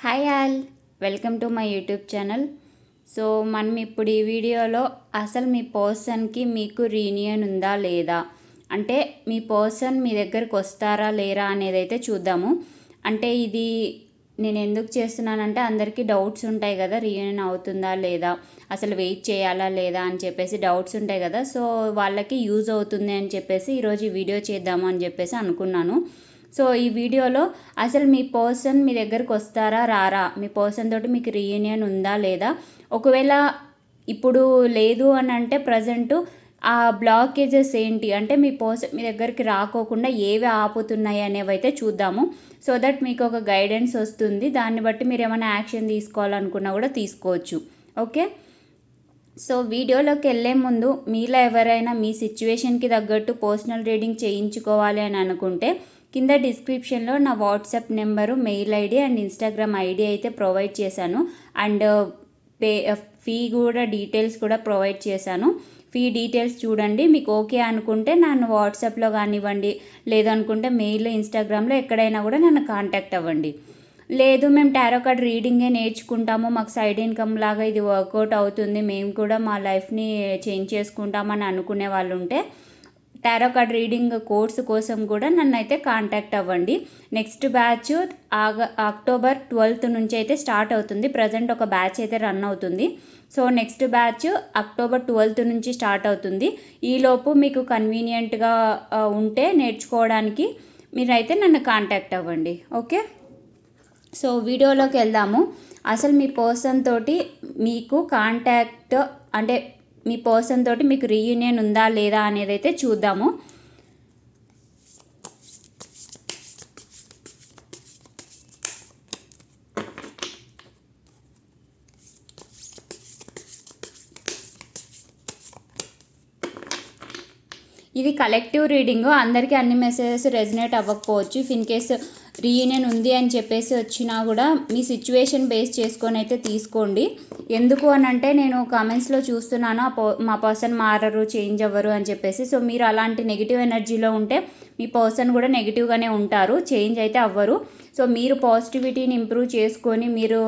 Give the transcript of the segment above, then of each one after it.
Hi all welcome to my YouTube channel so మనం ఇప్పుడు ఈ వీడియోలో అసలు మీ పర్సన్కి మీకు రీనియన్ ఉందా లేదా అంటే మీ పర్సన్ మీ దగ్గరకు వస్తారా లేరా అనేది అయితే చూద్దాము అంటే ఇది నేను ఎందుకు చేస్తున్నానంటే అందరికీ డౌట్స్ ఉంటాయి కదా రీయూనియన్ అవుతుందా లేదా అసలు వెయిట్ చేయాలా లేదా అని చెప్పేసి డౌట్స్ ఉంటాయి కదా సో వాళ్ళకి యూజ్ అవుతుంది అని చెప్పేసి ఈరోజు వీడియో చేద్దాము అని చెప్పేసి అనుకున్నాను సో ఈ వీడియోలో అసలు మీ పర్సన్ మీ దగ్గరకు వస్తారా రారా మీ పర్సన్ తోటి మీకు రీయూనియన్ ఉందా లేదా ఒకవేళ ఇప్పుడు లేదు అని అంటే ప్రజెంట్ ఆ బ్లాకేజెస్ ఏంటి అంటే మీ పర్సన్ మీ దగ్గరికి రాకోకుండా ఏవి ఆపుతున్నాయి అనేవి అయితే చూద్దాము సో దట్ మీకు ఒక గైడెన్స్ వస్తుంది దాన్ని బట్టి మీరు ఏమైనా యాక్షన్ తీసుకోవాలనుకున్నా కూడా తీసుకోవచ్చు ఓకే సో వీడియోలోకి వెళ్ళే ముందు మీలో ఎవరైనా మీ సిచ్యువేషన్కి తగ్గట్టు పర్సనల్ రీడింగ్ చేయించుకోవాలి అని అనుకుంటే కింద డిస్క్రిప్షన్లో నా WhatsApp number mail ID and Instagram ID అయితే ప్రొవైడ్ చేశాను and uh, pay uh, fee కూడా డీటెయిల్స్ కూడా ప్రొవైడ్ చేశాను ఫీ డీటెయిల్స్ చూడండి మీకు ఓకే అనుకుంటే నన్ను వాట్సాప్లో కానివ్వండి లేదనుకుంటే మెయిల్ ఇన్స్టాగ్రామ్లో ఎక్కడైనా కూడా నన్ను కాంటాక్ట్ అవ్వండి లేదు మేము టారో కార్డ్ రీడింగే నేర్చుకుంటాము మాకు సైడ్ ఇన్కమ్ లాగా ఇది వర్కౌట్ అవుతుంది మేము కూడా మా లైఫ్ని చేంజ్ చేసుకుంటామని అనుకునే వాళ్ళు ఉంటే టారో కార్డ్ రీడింగ్ కోర్సు కోసం కూడా నన్ను అయితే కాంటాక్ట్ అవ్వండి నెక్స్ట్ బ్యాచ్ ఆగ అక్టోబర్ ట్వెల్త్ నుంచి అయితే స్టార్ట్ అవుతుంది ప్రజెంట్ ఒక బ్యాచ్ అయితే రన్ అవుతుంది so next batch October twelfth నుంచి స్టార్ట్ అవుతుంది ఈలోపు మీకు కన్వీనియంట్గా ఉంటే నేర్చుకోవడానికి మీరైతే నన్ను కాంటాక్ట్ అవ్వండి ఓకే సో వీడియోలోకి వెళ్దాము అసలు మీ పర్సన్ తోటి మీకు కాంటాక్ట్ అంటే మీ పర్సన్ తోటి మీకు రీయూనియన్ ఉందా లేదా అనేది అయితే చూద్దాము ఇది కలెక్టివ్ రీడింగ్ అందరికీ అన్ని మెసేజెస్ రెజినేట్ అవ్వకపోవచ్చు ఇఫ్ ఇన్ కేస్ రీయూనియన్ ఉంది అని చెప్పేసి వచ్చినా కూడా మీ సిచ్యువేషన్ బేస్ చేసుకొని అయితే తీసుకోండి ఎందుకు అని అంటే నేను కామెంట్స్లో చూస్తున్నాను ఆ మా పర్సన్ మారరు చేంజ్ అవ్వరు అని చెప్పేసి సో మీరు అలాంటి నెగిటివ్ ఎనర్జీలో ఉంటే మీ పర్సన్ కూడా నెగిటివ్గానే ఉంటారు చేంజ్ అయితే అవ్వరు సో మీరు పాజిటివిటీని ఇంప్రూవ్ చేసుకొని మీరు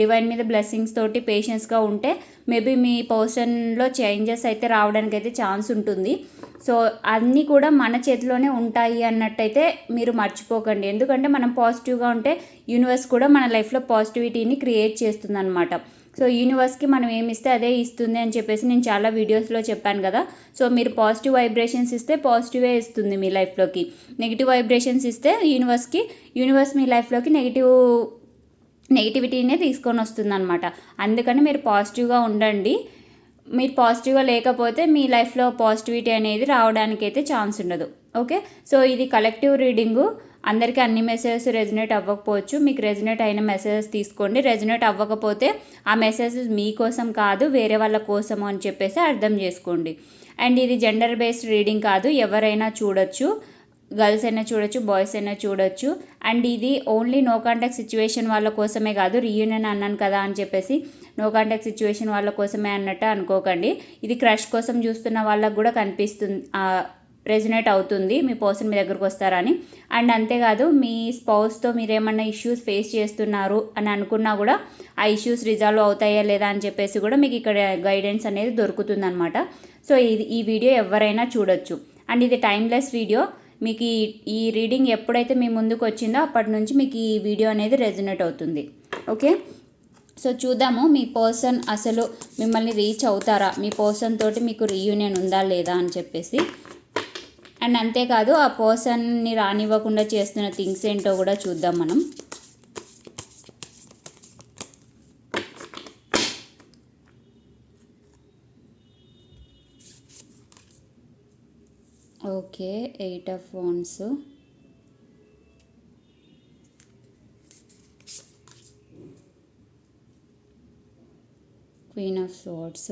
డివైన్ మీద బ్లెస్సింగ్స్ తోటి పేషెన్స్గా ఉంటే మేబీ మీ పర్సన్లో చేంజెస్ అయితే రావడానికి అయితే ఛాన్స్ ఉంటుంది సో అన్నీ కూడా మన చేతిలోనే ఉంటాయి అన్నట్టయితే మీరు మర్చిపోకండి ఎందుకంటే మనం పాజిటివ్గా ఉంటే యూనివర్స్ కూడా మన లైఫ్లో పాజిటివిటీని క్రియేట్ అనమాట సో యూనివర్స్కి మనం ఏమి ఇస్తే అదే ఇస్తుంది అని చెప్పేసి నేను చాలా వీడియోస్లో చెప్పాను కదా సో మీరు పాజిటివ్ వైబ్రేషన్స్ ఇస్తే పాజిటివే ఇస్తుంది మీ లైఫ్లోకి నెగిటివ్ వైబ్రేషన్స్ ఇస్తే యూనివర్స్కి యూనివర్స్ మీ లైఫ్లోకి నెగిటివ్ నెగిటివిటీనే తీసుకొని వస్తుంది అనమాట అందుకని మీరు పాజిటివ్గా ఉండండి మీరు పాజిటివ్గా లేకపోతే మీ లైఫ్లో పాజిటివిటీ అనేది రావడానికి అయితే ఛాన్స్ ఉండదు ఓకే సో ఇది కలెక్టివ్ రీడింగు అందరికీ అన్ని మెసేజెస్ రెజినేట్ అవ్వకపోవచ్చు మీకు రెజినేట్ అయిన మెసేజెస్ తీసుకోండి రెజినేట్ అవ్వకపోతే ఆ మెసేజెస్ మీకోసం కాదు వేరే వాళ్ళ కోసము అని చెప్పేసి అర్థం చేసుకోండి అండ్ ఇది జెండర్ బేస్డ్ రీడింగ్ కాదు ఎవరైనా చూడొచ్చు గర్ల్స్ అయినా చూడొచ్చు బాయ్స్ అయినా చూడొచ్చు అండ్ ఇది ఓన్లీ నో కాంటాక్ట్ సిచ్యువేషన్ వాళ్ళ కోసమే కాదు రీయూనియన్ అన్నాను కదా అని చెప్పేసి నో కాంటాక్ట్ సిచ్యువేషన్ వాళ్ళ కోసమే అన్నట్టు అనుకోకండి ఇది క్రష్ కోసం చూస్తున్న వాళ్ళకు కూడా కనిపిస్తుంది రెజినేట్ అవుతుంది మీ పర్సన్ మీ దగ్గరకు వస్తారని అండ్ అంతేకాదు మీ స్పౌస్తో మీరేమన్నా ఇష్యూస్ ఫేస్ చేస్తున్నారు అని అనుకున్నా కూడా ఆ ఇష్యూస్ రిజాల్వ్ అవుతాయా లేదా అని చెప్పేసి కూడా మీకు ఇక్కడ గైడెన్స్ అనేది దొరుకుతుందనమాట సో ఇది ఈ వీడియో ఎవరైనా చూడొచ్చు అండ్ ఇది టైమ్లెస్ వీడియో మీకు ఈ ఈ రీడింగ్ ఎప్పుడైతే మీ ముందుకు వచ్చిందో అప్పటి నుంచి మీకు ఈ వీడియో అనేది రెజినేట్ అవుతుంది ఓకే సో చూద్దాము మీ పర్సన్ అసలు మిమ్మల్ని రీచ్ అవుతారా మీ పర్సన్ తోటి మీకు రీయూనియన్ ఉందా లేదా అని చెప్పేసి అండ్ అంతేకాదు ఆ పర్సన్ని రానివ్వకుండా చేస్తున్న థింగ్స్ ఏంటో కూడా చూద్దాం మనం ఓకే ఎయిట్ ఆఫ్ ఫోన్స్ Queen of Swords,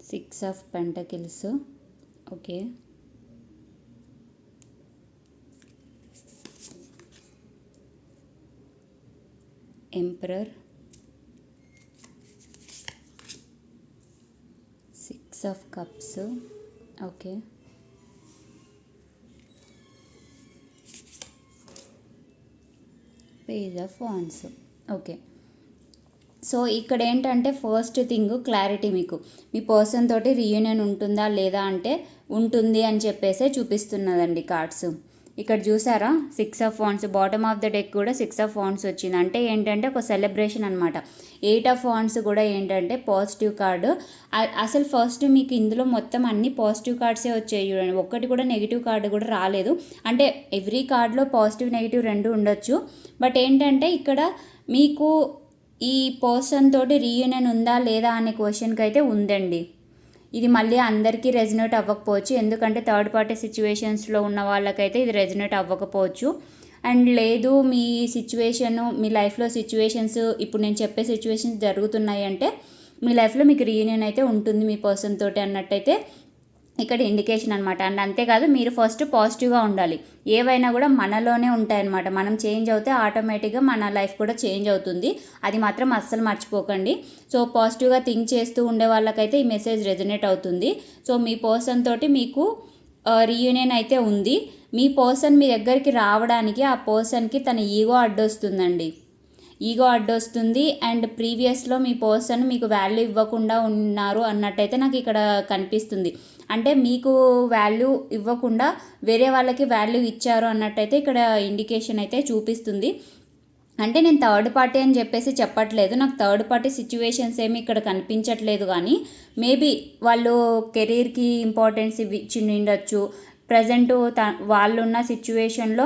Six of Pentacles, okay. Emperor, Six of Cups, okay. Page of wands okay so ఇక్కడ ఏంటంటే ఫస్ట్ థింగ్ క్లారిటీ మీకు మీ పర్సన్ తోటి రీయూనియన్ ఉంటుందా లేదా అంటే ఉంటుంది అని చెప్పేసే చూపిస్తున్నదండి కార్డ్స్ ఇక్కడ చూసారా సిక్స్ ఆఫ్ ఫోన్స్ బాటమ్ ఆఫ్ ద డెక్ కూడా సిక్స్ ఆఫ్ ఫోన్స్ వచ్చింది అంటే ఏంటంటే ఒక సెలబ్రేషన్ అనమాట ఎయిట్ ఆఫ్ వాన్స్ కూడా ఏంటంటే పాజిటివ్ కార్డు అసలు ఫస్ట్ మీకు ఇందులో మొత్తం అన్ని పాజిటివ్ కార్డ్సే వచ్చాయి చూడండి ఒక్కటి కూడా నెగిటివ్ కార్డు కూడా రాలేదు అంటే ఎవ్రీ కార్డులో పాజిటివ్ నెగిటివ్ రెండు ఉండొచ్చు బట్ ఏంటంటే ఇక్కడ మీకు ఈ పర్సన్ తోటి రీయూనియన్ ఉందా లేదా అనే క్వశ్చన్కి అయితే ఉందండి ఇది మళ్ళీ అందరికీ రెజినేట్ అవ్వకపోవచ్చు ఎందుకంటే థర్డ్ పార్టీ సిచ్యువేషన్స్లో ఉన్న వాళ్ళకైతే ఇది రెజినేట్ అవ్వకపోవచ్చు అండ్ లేదు మీ సిచ్యువేషను మీ లైఫ్లో సిచ్యువేషన్స్ ఇప్పుడు నేను చెప్పే సిచ్యువేషన్స్ జరుగుతున్నాయి అంటే మీ లైఫ్లో మీకు రీయూనియన్ అయితే ఉంటుంది మీ పర్సన్ తోటి అన్నట్టయితే ఇక్కడ ఇండికేషన్ అనమాట అండ్ అంతేకాదు మీరు ఫస్ట్ పాజిటివ్గా ఉండాలి ఏవైనా కూడా మనలోనే ఉంటాయన్నమాట మనం చేంజ్ అవుతే ఆటోమేటిక్గా మన లైఫ్ కూడా చేంజ్ అవుతుంది అది మాత్రం అస్సలు మర్చిపోకండి సో పాజిటివ్గా థింక్ చేస్తూ ఉండే వాళ్ళకైతే ఈ మెసేజ్ రెజనేట్ అవుతుంది సో మీ పర్సన్ తోటి మీకు రీయూనియన్ అయితే ఉంది మీ పర్సన్ మీ దగ్గరికి రావడానికి ఆ పర్సన్కి తన ఈగో అడ్డొస్తుందండి ఈగో అడ్డొస్తుంది అండ్ ప్రీవియస్లో మీ పర్సన్ మీకు వాల్యూ ఇవ్వకుండా ఉన్నారు అన్నట్టయితే నాకు ఇక్కడ కనిపిస్తుంది అంటే మీకు వాల్యూ ఇవ్వకుండా వేరే వాళ్ళకి వాల్యూ ఇచ్చారు అన్నట్టయితే ఇక్కడ ఇండికేషన్ అయితే చూపిస్తుంది అంటే నేను థర్డ్ పార్టీ అని చెప్పేసి చెప్పట్లేదు నాకు థర్డ్ పార్టీ సిచ్యువేషన్స్ ఏమి ఇక్కడ కనిపించట్లేదు కానీ మేబీ వాళ్ళు కెరీర్కి ఇంపార్టెన్స్ ఇచ్చి ఉండొచ్చు ప్రజెంట్ త వాళ్ళున్న సిచ్యువేషన్లో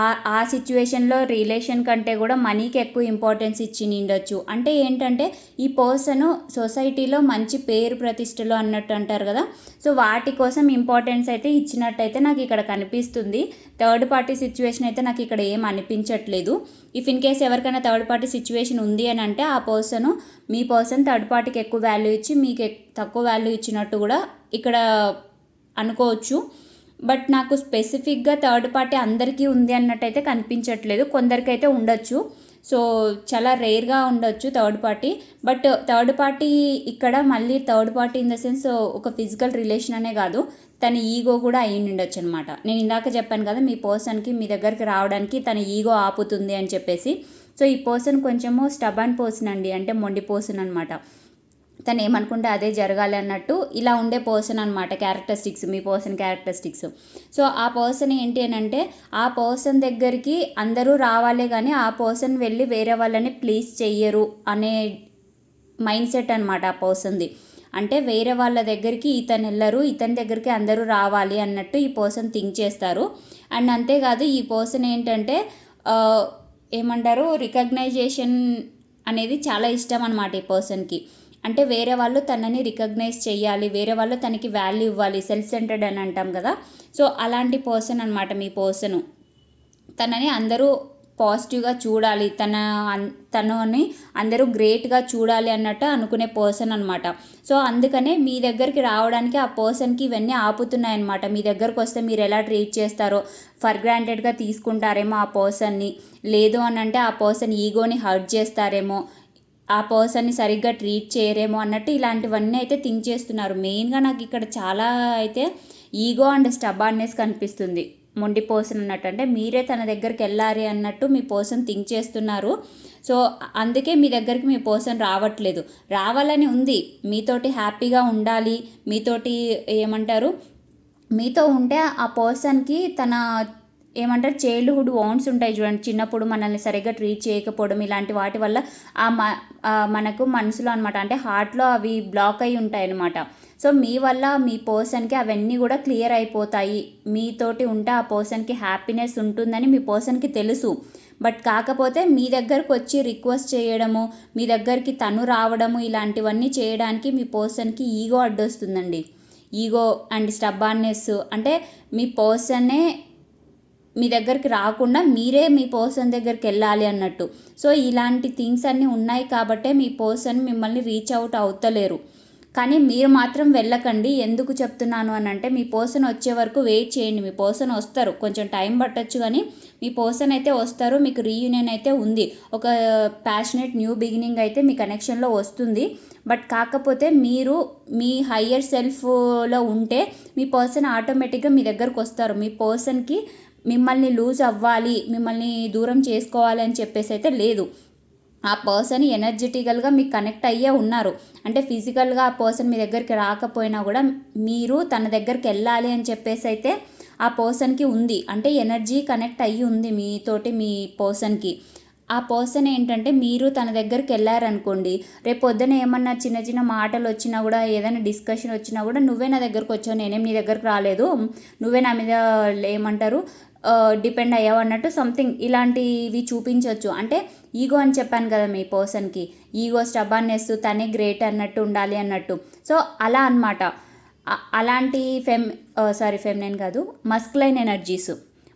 ఆ ఆ సిచ్యువేషన్లో రిలేషన్ కంటే కూడా మనీకి ఎక్కువ ఇంపార్టెన్స్ ఇచ్చి నిండొచ్చు అంటే ఏంటంటే ఈ పర్సన్ సొసైటీలో మంచి పేరు ప్రతిష్టలు అన్నట్టు అంటారు కదా సో వాటి కోసం ఇంపార్టెన్స్ అయితే ఇచ్చినట్టయితే నాకు ఇక్కడ కనిపిస్తుంది థర్డ్ పార్టీ సిచ్యువేషన్ అయితే నాకు ఇక్కడ ఏం అనిపించట్లేదు ఇఫ్ ఇన్ కేస్ ఎవరికైనా థర్డ్ పార్టీ సిచ్యువేషన్ ఉంది అని అంటే ఆ పర్సన్ మీ పర్సన్ థర్డ్ పార్టీకి ఎక్కువ వాల్యూ ఇచ్చి మీకు తక్కువ వాల్యూ ఇచ్చినట్టు కూడా ఇక్కడ అనుకోవచ్చు బట్ నాకు స్పెసిఫిక్గా థర్డ్ పార్టీ అందరికీ ఉంది అన్నట్టయితే కనిపించట్లేదు కొందరికైతే ఉండొచ్చు సో చాలా రేర్గా ఉండొచ్చు third party but third party ఇక్కడ మళ్ళీ third party in the sense ఒక ఫిజికల్ రిలేషన్ అనే కాదు తన ఈగో కూడా అయి ఉండొచ్చు అనమాట నేను ఇందాక చెప్పాను కదా మీ పర్సన్కి మీ దగ్గరికి రావడానికి తన ఈగో ఆపుతుంది అని చెప్పేసి సో ఈ పర్సన్ కొంచెము స్టబన్ పర్సన్ అండి అంటే మొండి పర్సన్ అనమాట తను ఏమనుకుంటే అదే జరగాలి అన్నట్టు ఇలా ఉండే పర్సన్ అనమాట క్యారెక్టరిస్టిక్స్ మీ పర్సన్ క్యారెక్టరిస్టిక్స్ సో ఆ పర్సన్ ఏంటి అని అంటే ఆ పర్సన్ దగ్గరికి అందరూ రావాలి కానీ ఆ పర్సన్ వెళ్ళి వేరే వాళ్ళని ప్లీజ్ చెయ్యరు అనే మైండ్ సెట్ అనమాట ఆ పర్సన్ది అంటే వేరే వాళ్ళ దగ్గరికి ఇతను వెళ్ళరు ఇతని దగ్గరికి అందరూ రావాలి అన్నట్టు ఈ పర్సన్ థింక్ చేస్తారు అండ్ అంతేకాదు ఈ పర్సన్ ఏంటంటే ఏమంటారు రికగ్నైజేషన్ అనేది చాలా ఇష్టం అనమాట ఈ పర్సన్కి అంటే వేరే వాళ్ళు తనని రికగ్నైజ్ చేయాలి వేరే వాళ్ళు తనకి వాల్యూ ఇవ్వాలి సెల్ఫ్ సెంటర్డ్ అని అంటాం కదా సో అలాంటి పర్సన్ అనమాట మీ పర్సను తనని అందరూ పాజిటివ్గా చూడాలి తన తనని అందరూ గ్రేట్గా చూడాలి అన్నట్టు అనుకునే పర్సన్ అనమాట సో అందుకనే మీ దగ్గరికి రావడానికి ఆ పర్సన్కి ఇవన్నీ ఆపుతున్నాయన్నమాట మీ దగ్గరకు వస్తే మీరు ఎలా ట్రీట్ చేస్తారో ఫర్ గ్రాంటెడ్గా తీసుకుంటారేమో ఆ పర్సన్ని లేదు అని అంటే ఆ పర్సన్ ఈగోని హర్ట్ చేస్తారేమో ఆ పర్సన్ని సరిగ్గా ట్రీట్ చేయరేమో అన్నట్టు ఇలాంటివన్నీ అయితే థింక్ చేస్తున్నారు మెయిన్గా నాకు ఇక్కడ చాలా అయితే ఈగో అండ్ స్టబార్నెస్ కనిపిస్తుంది మొండి పర్సన్ అన్నట్టు అంటే మీరే తన దగ్గరికి వెళ్ళాలి అన్నట్టు మీ పర్సన్ థింక్ చేస్తున్నారు సో అందుకే మీ దగ్గరికి మీ పర్సన్ రావట్లేదు రావాలని ఉంది మీతోటి హ్యాపీగా ఉండాలి మీతోటి ఏమంటారు మీతో ఉంటే ఆ పర్సన్కి తన ఏమంటారు చైల్డ్హుడ్ ఓన్స్ ఉంటాయి చూడండి చిన్నప్పుడు మనల్ని సరిగ్గా ట్రీట్ చేయకపోవడం ఇలాంటి వాటి వల్ల ఆ మనకు మనసులో అనమాట అంటే హార్ట్లో అవి బ్లాక్ అయి ఉంటాయి అనమాట సో మీ వల్ల మీ పర్సన్కి అవన్నీ కూడా క్లియర్ అయిపోతాయి మీతోటి ఉంటే ఆ పర్సన్కి హ్యాపీనెస్ ఉంటుందని మీ పర్సన్కి తెలుసు బట్ కాకపోతే మీ దగ్గరకు వచ్చి రిక్వెస్ట్ చేయడము మీ దగ్గరికి తను రావడము ఇలాంటివన్నీ చేయడానికి మీ పర్సన్కి ఈగో అడ్డొస్తుందండి ఈగో అండ్ స్టబ్బాన్నెస్ అంటే మీ పర్సనే మీ దగ్గరికి రాకుండా మీరే మీ పర్సన్ దగ్గరికి వెళ్ళాలి అన్నట్టు సో ఇలాంటి థింగ్స్ అన్నీ ఉన్నాయి కాబట్టే మీ పర్సన్ మిమ్మల్ని రీచ్ అవుట్ అవుతలేరు కానీ మీరు మాత్రం వెళ్ళకండి ఎందుకు చెప్తున్నాను అని అంటే మీ పర్సన్ వచ్చే వరకు వెయిట్ చేయండి మీ పర్సన్ వస్తారు కొంచెం టైం పట్టచ్చు కానీ మీ పర్సన్ అయితే వస్తారు మీకు రీయూనియన్ అయితే ఉంది ఒక ప్యాషనెట్ న్యూ బిగినింగ్ అయితే మీ కనెక్షన్లో వస్తుంది బట్ కాకపోతే మీరు మీ హయ్యర్ సెల్ఫ్లో ఉంటే మీ పర్సన్ ఆటోమేటిక్గా మీ దగ్గరకు వస్తారు మీ పర్సన్కి మిమ్మల్ని లూజ్ అవ్వాలి మిమ్మల్ని దూరం చేసుకోవాలి అని చెప్పేసి అయితే లేదు ఆ పర్సన్ ఎనర్జెటికల్గా మీకు కనెక్ట్ అయ్యే ఉన్నారు అంటే ఫిజికల్గా ఆ పర్సన్ మీ దగ్గరికి రాకపోయినా కూడా మీరు తన దగ్గరికి వెళ్ళాలి అని చెప్పేసి అయితే ఆ పర్సన్కి ఉంది అంటే ఎనర్జీ కనెక్ట్ అయ్యి ఉంది మీతోటి మీ పర్సన్కి ఆ పర్సన్ ఏంటంటే మీరు తన దగ్గరికి వెళ్ళారనుకోండి రేపు పొద్దున ఏమన్నా చిన్న చిన్న మాటలు వచ్చినా కూడా ఏదైనా డిస్కషన్ వచ్చినా కూడా నువ్వే నా దగ్గరకు వచ్చావు నేనేం నీ దగ్గరకు రాలేదు నువ్వే నా మీద ఏమంటారు డిపెండ్ అయ్యావు అన్నట్టు సంథింగ్ ఇలాంటివి చూపించవచ్చు అంటే ఈగో అని చెప్పాను కదా మీ పర్సన్కి ఈగో స్టబాన్నెస్ తనే గ్రేట్ అన్నట్టు ఉండాలి అన్నట్టు సో అలా అనమాట అలాంటి ఫెమ్ సారీ నేను కాదు మస్క్లైన్ ఎనర్జీస్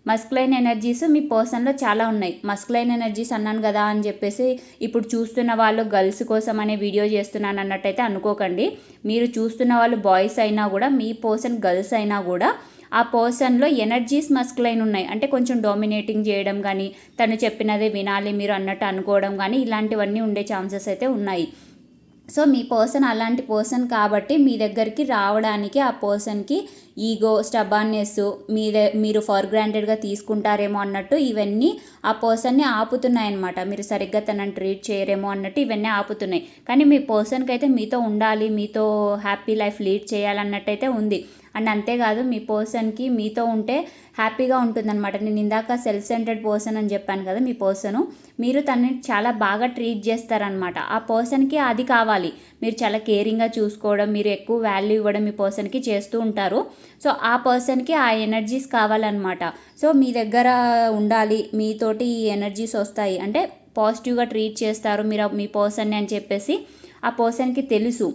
మస్క్లైన్ ఎనర్జీస్ మీ పర్సన్లో చాలా ఉన్నాయి మస్క్లైన్ ఎనర్జీస్ అన్నాను కదా అని చెప్పేసి ఇప్పుడు చూస్తున్న వాళ్ళు గర్ల్స్ కోసం అనే వీడియో చేస్తున్నాను అన్నట్టయితే అనుకోకండి మీరు చూస్తున్న వాళ్ళు బాయ్స్ అయినా కూడా మీ పర్సన్ గర్ల్స్ అయినా కూడా ఆ పర్సన్లో ఎనర్జీస్ మస్కులైన ఉన్నాయి అంటే కొంచెం డోమినేటింగ్ చేయడం కానీ తను చెప్పినదే వినాలి మీరు అన్నట్టు అనుకోవడం కానీ ఇలాంటివన్నీ ఉండే ఛాన్సెస్ అయితే ఉన్నాయి సో మీ పర్సన్ అలాంటి పర్సన్ కాబట్టి మీ దగ్గరికి రావడానికి ఆ పర్సన్కి ఈగో స్టబాన్నెస్ మీదే మీరు ఫర్ గ్రాంటెడ్గా తీసుకుంటారేమో అన్నట్టు ఇవన్నీ ఆ పర్సన్ని ఆపుతున్నాయి అనమాట మీరు సరిగ్గా తనని ట్రీట్ చేయరేమో అన్నట్టు ఇవన్నీ ఆపుతున్నాయి కానీ మీ పర్సన్కి అయితే మీతో ఉండాలి మీతో హ్యాపీ లైఫ్ లీడ్ చేయాలన్నట్టయితే ఉంది అండ్ అంతేకాదు మీ పర్సన్కి మీతో ఉంటే హ్యాపీగా ఉంటుందన్నమాట నేను ఇందాక సెల్ఫ్ సెంటర్డ్ పర్సన్ అని చెప్పాను కదా మీ పర్సను మీరు తనని చాలా బాగా ట్రీట్ చేస్తారనమాట ఆ పర్సన్కి అది కావాలి మీరు చాలా కేరింగ్గా చూసుకోవడం మీరు ఎక్కువ వాల్యూ ఇవ్వడం మీ పర్సన్కి చేస్తూ ఉంటారు సో ఆ పర్సన్కి ఆ ఎనర్జీస్ కావాలన్నమాట సో మీ దగ్గర ఉండాలి మీతోటి ఈ ఎనర్జీస్ వస్తాయి అంటే పాజిటివ్గా ట్రీట్ చేస్తారు మీరు మీ పర్సన్ని అని చెప్పేసి ఆ పర్సన్కి తెలుసు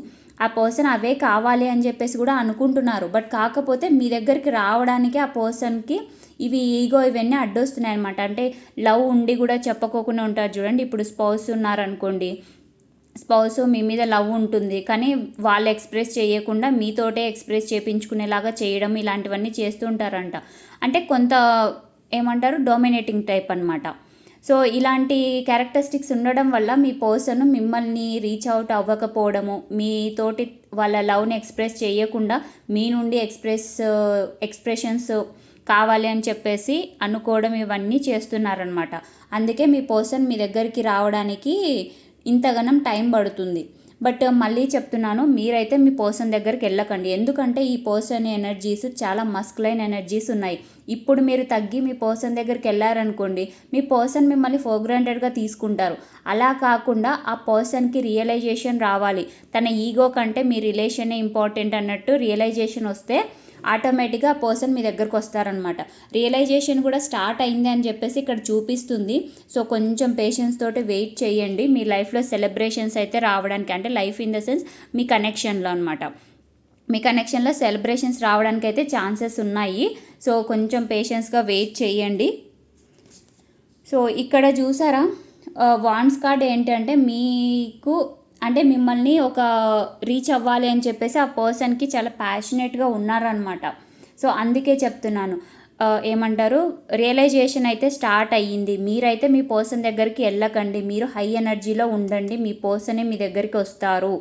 ఆ పర్సన్ అవే కావాలి అని చెప్పేసి కూడా అనుకుంటున్నారు బట్ కాకపోతే మీ దగ్గరికి రావడానికి ఆ పర్సన్కి ఇవి ఈగో ఇవన్నీ అడ్డొస్తున్నాయి అనమాట అంటే లవ్ ఉండి కూడా చెప్పుకోకుండా ఉంటారు చూడండి ఇప్పుడు స్పౌస్ ఉన్నారనుకోండి స్పౌస్ మీ మీద లవ్ ఉంటుంది కానీ వాళ్ళు ఎక్స్ప్రెస్ చేయకుండా మీతోటే ఎక్స్ప్రెస్ చేయించుకునేలాగా చేయడం ఇలాంటివన్నీ చేస్తుంటారంట అంటే కొంత ఏమంటారు డొమినేటింగ్ టైప్ అనమాట సో ఇలాంటి క్యారెక్టరిస్టిక్స్ ఉండడం వల్ల మీ పర్సన్ మిమ్మల్ని రీచ్ అవుట్ అవ్వకపోవడము మీ తోటి వాళ్ళ లవ్ని ఎక్స్ప్రెస్ చేయకుండా మీ నుండి ఎక్స్ప్రెస్ ఎక్స్ప్రెషన్స్ కావాలి అని చెప్పేసి అనుకోవడం ఇవన్నీ చేస్తున్నారనమాట అందుకే మీ పర్సన్ మీ దగ్గరికి రావడానికి ఇంతగనం టైం పడుతుంది బట్ మళ్ళీ చెప్తున్నాను మీరైతే మీ పర్సన్ దగ్గరికి వెళ్ళకండి ఎందుకంటే ఈ పర్సన్ ఎనర్జీస్ చాలా మస్క్లైన్ ఎనర్జీస్ ఉన్నాయి ఇప్పుడు మీరు తగ్గి మీ పర్సన్ దగ్గరికి వెళ్ళారనుకోండి మీ పర్సన్ మిమ్మల్ని ఫోర్ గ్రాండెడ్గా తీసుకుంటారు అలా కాకుండా ఆ పర్సన్కి రియలైజేషన్ రావాలి తన ఈగో కంటే మీ రిలేషనే ఇంపార్టెంట్ అన్నట్టు రియలైజేషన్ వస్తే ఆటోమేటిక్గా ఆ పర్సన్ మీ దగ్గరకు వస్తారనమాట రియలైజేషన్ కూడా స్టార్ట్ అయింది అని చెప్పేసి ఇక్కడ చూపిస్తుంది సో కొంచెం పేషెన్స్ తోటి వెయిట్ చేయండి మీ లైఫ్లో సెలబ్రేషన్స్ అయితే రావడానికి అంటే లైఫ్ ఇన్ ద సెన్స్ మీ కనెక్షన్లో అనమాట మీ కనెక్షన్లో సెలబ్రేషన్స్ రావడానికి అయితే ఛాన్సెస్ ఉన్నాయి సో కొంచెం పేషెన్స్గా వెయిట్ చేయండి సో ఇక్కడ చూసారా వాన్స్ కార్డ్ ఏంటంటే మీకు అంటే మిమ్మల్ని ఒక రీచ్ అవ్వాలి అని చెప్పేసి ఆ పర్సన్కి చాలా ప్యాషనెట్గా ఉన్నారనమాట సో అందుకే చెప్తున్నాను ఏమంటారు రియలైజేషన్ అయితే స్టార్ట్ అయ్యింది మీరైతే మీ పర్సన్ దగ్గరికి వెళ్ళకండి మీరు హై ఎనర్జీలో ఉండండి మీ పర్సనే మీ దగ్గరికి వస్తారు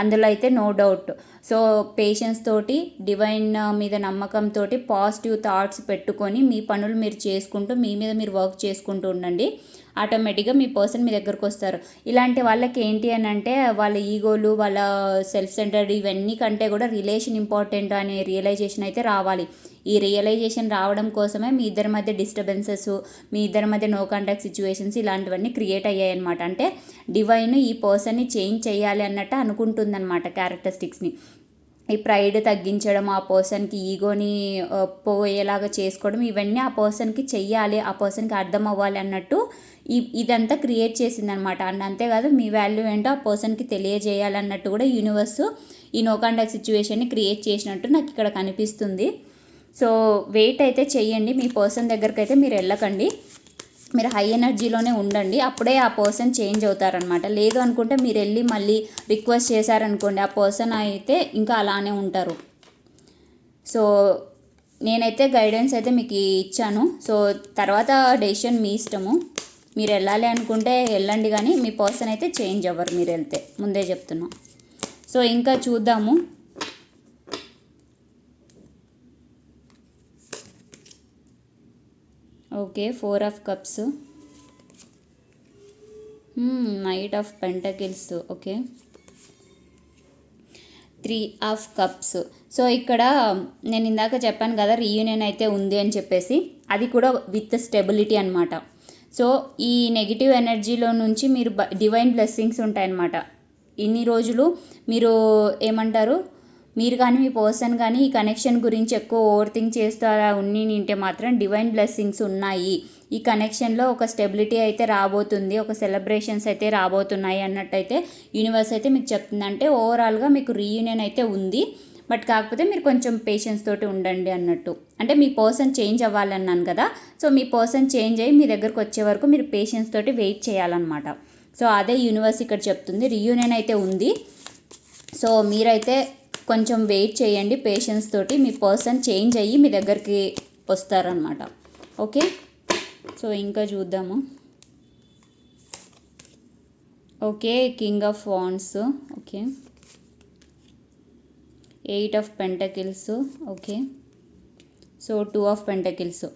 అందులో అయితే నో డౌట్ సో పేషెన్స్ తోటి డివైన్ uh, మీద నమ్మకంతో పాజిటివ్ థాట్స్ పెట్టుకొని మీ పనులు మీరు చేసుకుంటూ మీ మీద మీరు వర్క్ చేసుకుంటూ ఉండండి ఆటోమేటిక్గా మీ పర్సన్ మీ దగ్గరకు వస్తారు ఇలాంటి వాళ్ళకి ఏంటి అని అంటే వాళ్ళ ఈగోలు వాళ్ళ సెల్ఫ్ సెంటర్డ్ ఇవన్నీ కంటే కూడా రిలేషన్ ఇంపార్టెంట్ అనే రియలైజేషన్ అయితే రావాలి ఈ రియలైజేషన్ రావడం కోసమే మీ ఇద్దరి మధ్య డిస్టర్బెన్సెస్ మీ ఇద్దరి మధ్య నో కాంటాక్ట్ సిచ్యువేషన్స్ ఇలాంటివన్నీ క్రియేట్ అయ్యాయన్నమాట అంటే డివైన్ ఈ పర్సన్ని చేంజ్ చేయాలి అన్నట్టు అనుకుంటుందన్నమాట క్యారెక్టరిస్టిక్స్ని ఈ ప్రైడ్ తగ్గించడం ఆ పర్సన్కి ఈగోని పోయేలాగా చేసుకోవడం ఇవన్నీ ఆ పర్సన్కి చెయ్యాలి ఆ పర్సన్కి అర్థం అవ్వాలి అన్నట్టు ఈ ఇదంతా క్రియేట్ చేసిందనమాట అండ్ అంతేకాదు మీ వాల్యూ ఏంటో ఆ పర్సన్కి తెలియజేయాలన్నట్టు కూడా యూనివర్స్ ఈ నో కాంటాక్ట్ సిచ్యువేషన్ని క్రియేట్ చేసినట్టు నాకు ఇక్కడ కనిపిస్తుంది సో వెయిట్ అయితే చేయండి మీ పర్సన్ దగ్గరికి అయితే మీరు వెళ్ళకండి మీరు హై ఎనర్జీలోనే ఉండండి అప్పుడే ఆ పర్సన్ చేంజ్ అవుతారనమాట లేదు అనుకుంటే మీరు వెళ్ళి మళ్ళీ రిక్వెస్ట్ చేశారనుకోండి ఆ పర్సన్ అయితే ఇంకా అలానే ఉంటారు సో నేనైతే గైడెన్స్ అయితే మీకు ఇచ్చాను సో తర్వాత డెసిషన్ మీ ఇష్టము మీరు వెళ్ళాలి అనుకుంటే వెళ్ళండి కానీ మీ పర్సన్ అయితే చేంజ్ అవ్వరు మీరు వెళ్తే ముందే చెప్తున్నా సో ఇంకా చూద్దాము okay four of cups knight of pentacles okay three of cups so ఇక్కడ నేను ఇందాక చెప్పాను కదా రీయూనియన్ అయితే ఉంది అని చెప్పేసి అది కూడా విత్ స్టెబిలిటీ అనమాట సో ఈ నెగిటివ్ ఎనర్జీలో నుంచి మీరు డివైన్ బ్లెస్సింగ్స్ ఉంటాయన్నమాట ఇన్ని రోజులు మీరు ఏమంటారు మీరు కానీ మీ పర్సన్ కానీ ఈ కనెక్షన్ గురించి ఎక్కువ ఓవర్ థింక్ చేస్తూ అలా ఉన్ని ఉండింటే మాత్రం డివైన్ బ్లెస్సింగ్స్ ఉన్నాయి ఈ కనెక్షన్లో ఒక స్టెబిలిటీ అయితే రాబోతుంది ఒక సెలబ్రేషన్స్ అయితే రాబోతున్నాయి అన్నట్టయితే యూనివర్స్ అయితే మీకు చెప్తుంది అంటే ఓవరాల్గా మీకు రీయూనియన్ అయితే ఉంది బట్ కాకపోతే మీరు కొంచెం పేషెన్స్ తోటి ఉండండి అన్నట్టు అంటే మీ పర్సన్ చేంజ్ అవ్వాలన్నాను కదా సో మీ పర్సన్ చేంజ్ అయ్యి మీ దగ్గరకు వచ్చే వరకు మీరు పేషెన్స్ తోటి వెయిట్ చేయాలన్నమాట సో అదే యూనివర్స్ ఇక్కడ చెప్తుంది రీయూనియన్ అయితే ఉంది సో మీరైతే కొంచెం వెయిట్ చేయండి పేషెన్స్ తోటి మీ పర్సన్ చేంజ్ అయ్యి మీ దగ్గరికి వస్తారనమాట ఓకే సో ఇంకా చూద్దాము okay king of wands okay eight of pentacles okay so two of pentacles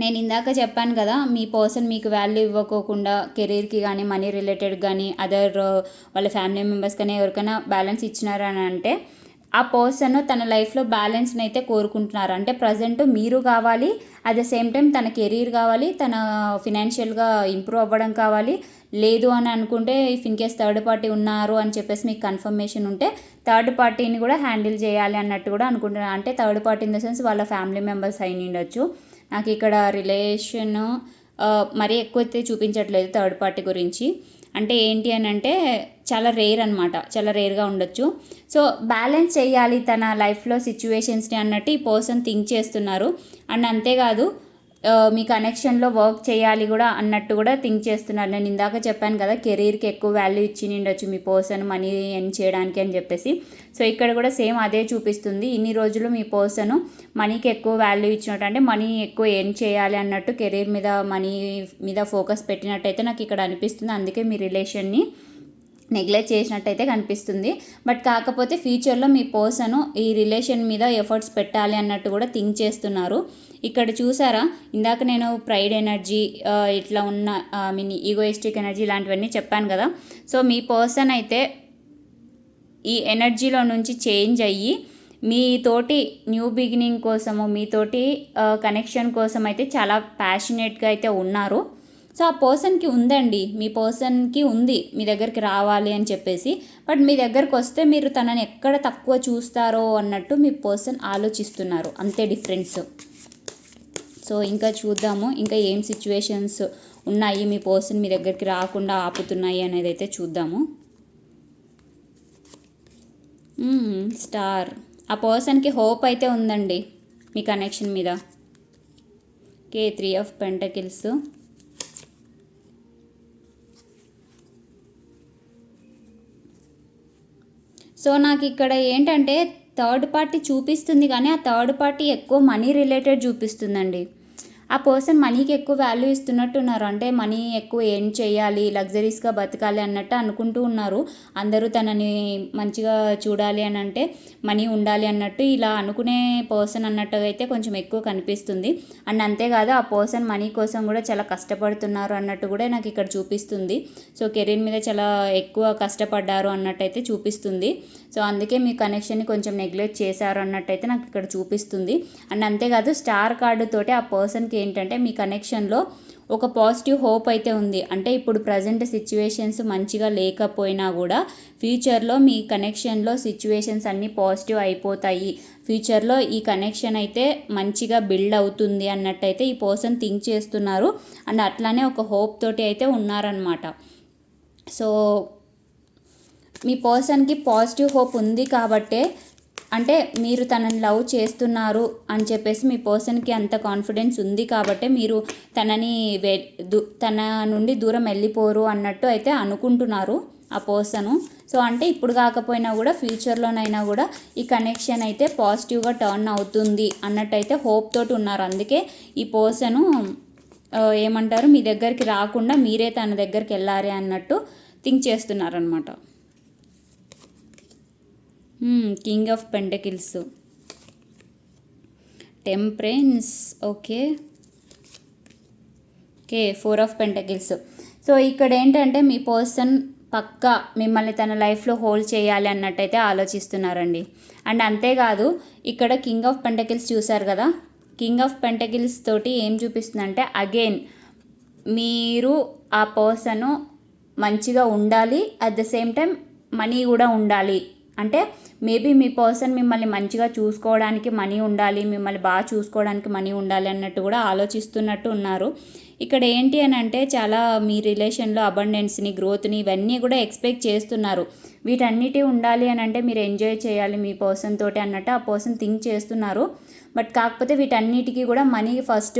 నేను ఇందాక చెప్పాను కదా మీ పర్సన్ మీకు వాల్యూ ఇవ్వకోకుండా కెరీర్కి కానీ మనీ రిలేటెడ్ కానీ అదర్ వాళ్ళ ఫ్యామిలీ మెంబర్స్ కానీ ఎవరికైనా బ్యాలెన్స్ ఇచ్చినారని అంటే ఆ పర్సన్ తన లైఫ్లో బ్యాలెన్స్ని అయితే కోరుకుంటున్నారు అంటే ప్రజెంట్ మీరు కావాలి అట్ ద సేమ్ టైం తన కెరీర్ కావాలి తన ఫినాన్షియల్గా ఇంప్రూవ్ అవ్వడం కావాలి లేదు అని అనుకుంటే if in case third party ఉన్నారు అని చెప్పేసి మీకు కన్ఫర్మేషన్ ఉంటే థర్డ్ పార్టీని కూడా హ్యాండిల్ చేయాలి అన్నట్టు కూడా అనుకుంటున్నాను అంటే third party in the sense వాళ్ళ ఫ్యామిలీ మెంబర్స్ అయిన ఉండొచ్చు నాకు ఇక్కడ రిలేషన్ మరీ ఎక్కువ అయితే చూపించట్లేదు థర్డ్ పార్టీ గురించి అంటే ఏంటి అని అంటే చాలా రేర్ అనమాట చాలా రేర్గా ఉండొచ్చు సో బ్యాలెన్స్ చేయాలి తన లైఫ్లో సిచ్యువేషన్స్ని అన్నట్టు ఈ పర్సన్ థింక్ చేస్తున్నారు అండ్ అంతేకాదు మీ కనెక్షన్లో వర్క్ చేయాలి కూడా అన్నట్టు కూడా థింక్ చేస్తున్నారు నేను ఇందాక చెప్పాను కదా కెరీర్కి ఎక్కువ వాల్యూ ఇచ్చి ఉండొచ్చు మీ పర్సన్ మనీ ఎన్ చేయడానికి అని చెప్పేసి సో ఇక్కడ కూడా సేమ్ అదే చూపిస్తుంది ఇన్ని రోజులు మీ పర్సన్ మనీకి ఎక్కువ వాల్యూ ఇచ్చినట్టు అంటే మనీ ఎక్కువ ఎన్ చేయాలి అన్నట్టు కెరీర్ మీద మనీ మీద ఫోకస్ పెట్టినట్టయితే నాకు ఇక్కడ అనిపిస్తుంది అందుకే మీ రిలేషన్ని నెగ్లెక్ట్ చేసినట్టయితే కనిపిస్తుంది బట్ కాకపోతే ఫ్యూచర్లో మీ పర్సన్ ఈ రిలేషన్ మీద ఎఫర్ట్స్ పెట్టాలి అన్నట్టు కూడా థింక్ చేస్తున్నారు ఇక్కడ చూసారా ఇందాక నేను ప్రైడ్ ఎనర్జీ ఇట్లా ఉన్న ఐ మీన్ ఈగోయిస్టిక్ ఎనర్జీ ఇలాంటివన్నీ చెప్పాను కదా సో మీ పర్సన్ అయితే ఈ ఎనర్జీలో నుంచి చేంజ్ అయ్యి మీ తోటి న్యూ బిగినింగ్ కోసము మీతోటి కనెక్షన్ కోసం అయితే చాలా ప్యాషనేట్గా అయితే ఉన్నారు సో ఆ పర్సన్కి ఉందండి మీ పర్సన్కి ఉంది మీ దగ్గరికి రావాలి అని చెప్పేసి బట్ మీ దగ్గరకు వస్తే మీరు తనని ఎక్కడ తక్కువ చూస్తారో అన్నట్టు మీ పర్సన్ ఆలోచిస్తున్నారు అంతే డిఫరెన్స్ సో ఇంకా చూద్దాము ఇంకా ఏం సిచ్యువేషన్స్ ఉన్నాయి మీ పర్సన్ మీ దగ్గరికి రాకుండా ఆపుతున్నాయి అనేది అయితే చూద్దాము స్టార్ ఆ పర్సన్కి హోప్ అయితే ఉందండి మీ కనెక్షన్ మీద okay three of pentacles so నాకు ఇక్కడ ఏంటంటే థర్డ్ పార్టీ చూపిస్తుంది కానీ ఆ థర్డ్ పార్టీ ఎక్కువ మనీ రిలేటెడ్ చూపిస్తుందండి ఆ పర్సన్ మనీకి ఎక్కువ వాల్యూ ఉన్నారు అంటే మనీ ఎక్కువ ఏం చేయాలి లగ్జరీస్గా బతకాలి అన్నట్టు అనుకుంటూ ఉన్నారు అందరూ తనని మంచిగా చూడాలి అని అంటే మనీ ఉండాలి అన్నట్టు ఇలా అనుకునే పర్సన్ అన్నట్టు అయితే కొంచెం ఎక్కువ కనిపిస్తుంది అండ్ అంతేకాదు ఆ పర్సన్ మనీ కోసం కూడా చాలా కష్టపడుతున్నారు అన్నట్టు కూడా నాకు ఇక్కడ చూపిస్తుంది సో కెరీర్ మీద చాలా ఎక్కువ కష్టపడ్డారు అన్నట్టు అయితే చూపిస్తుంది సో అందుకే మీ కనెక్షన్ని కొంచెం నెగ్లెక్ట్ చేశారు అన్నట్టు అయితే నాకు ఇక్కడ చూపిస్తుంది అండ్ అంతేకాదు స్టార్ కార్డుతోటి ఆ పర్సన్కి ఏంటంటే మీ కనెక్షన్లో ఒక పాజిటివ్ హోప్ అయితే ఉంది అంటే ఇప్పుడు ప్రజెంట్ సిచ్యువేషన్స్ మంచిగా లేకపోయినా కూడా ఫ్యూచర్లో మీ కనెక్షన్లో సిచ్యువేషన్స్ అన్నీ పాజిటివ్ అయిపోతాయి ఫ్యూచర్లో ఈ కనెక్షన్ అయితే మంచిగా బిల్డ్ అవుతుంది అన్నట్టయితే ఈ పర్సన్ థింక్ చేస్తున్నారు అండ్ అట్లానే ఒక హోప్ తోటి అయితే ఉన్నారనమాట సో మీ పర్సన్కి పాజిటివ్ హోప్ ఉంది కాబట్టే అంటే మీరు తనని లవ్ చేస్తున్నారు అని చెప్పేసి మీ పర్సన్కి అంత కాన్ఫిడెన్స్ ఉంది కాబట్టి మీరు తనని వే తన నుండి దూరం వెళ్ళిపోరు అన్నట్టు అయితే అనుకుంటున్నారు ఆ పర్సను సో అంటే ఇప్పుడు కాకపోయినా కూడా ఫ్యూచర్లోనైనా కూడా ఈ కనెక్షన్ అయితే పాజిటివ్గా టర్న్ అవుతుంది అన్నట్టు హోప్ తోటి ఉన్నారు అందుకే ఈ పర్సను ఏమంటారు మీ దగ్గరికి రాకుండా మీరే తన దగ్గరికి వెళ్ళాలి అన్నట్టు థింక్ చేస్తున్నారనమాట king of pentacles temperance okay okay four of pentacles so ఇక్కడ ఏంటంటే మీ పర్సన్ పక్కా మిమ్మల్ని తన లైఫ్లో హోల్డ్ చేయాలి అన్నట్టయితే ఆలోచిస్తున్నారండి అండ్ అంతేకాదు ఇక్కడ కింగ్ ఆఫ్ పెంటకిల్స్ చూశారు కదా కింగ్ ఆఫ్ పెంటకిల్స్ తోటి ఏం చూపిస్తుందంటే అగైన్ మీరు ఆ పర్సను మంచిగా ఉండాలి at the same time money కూడా ఉండాలి అంటే మేబీ మీ పర్సన్ మిమ్మల్ని మంచిగా చూసుకోవడానికి మనీ ఉండాలి మిమ్మల్ని బాగా చూసుకోవడానికి మనీ ఉండాలి అన్నట్టు కూడా ఆలోచిస్తున్నట్టు ఉన్నారు ఇక్కడ ఏంటి అని అంటే చాలా మీ రిలేషన్లో అబండెన్స్ని గ్రోత్ని ఇవన్నీ కూడా ఎక్స్పెక్ట్ చేస్తున్నారు వీటన్నిటి ఉండాలి అని అంటే మీరు ఎంజాయ్ చేయాలి మీ పర్సన్ తోటి అన్నట్టు ఆ పర్సన్ థింక్ చేస్తున్నారు బట్ కాకపోతే వీటన్నిటికీ కూడా మనీ ఫస్ట్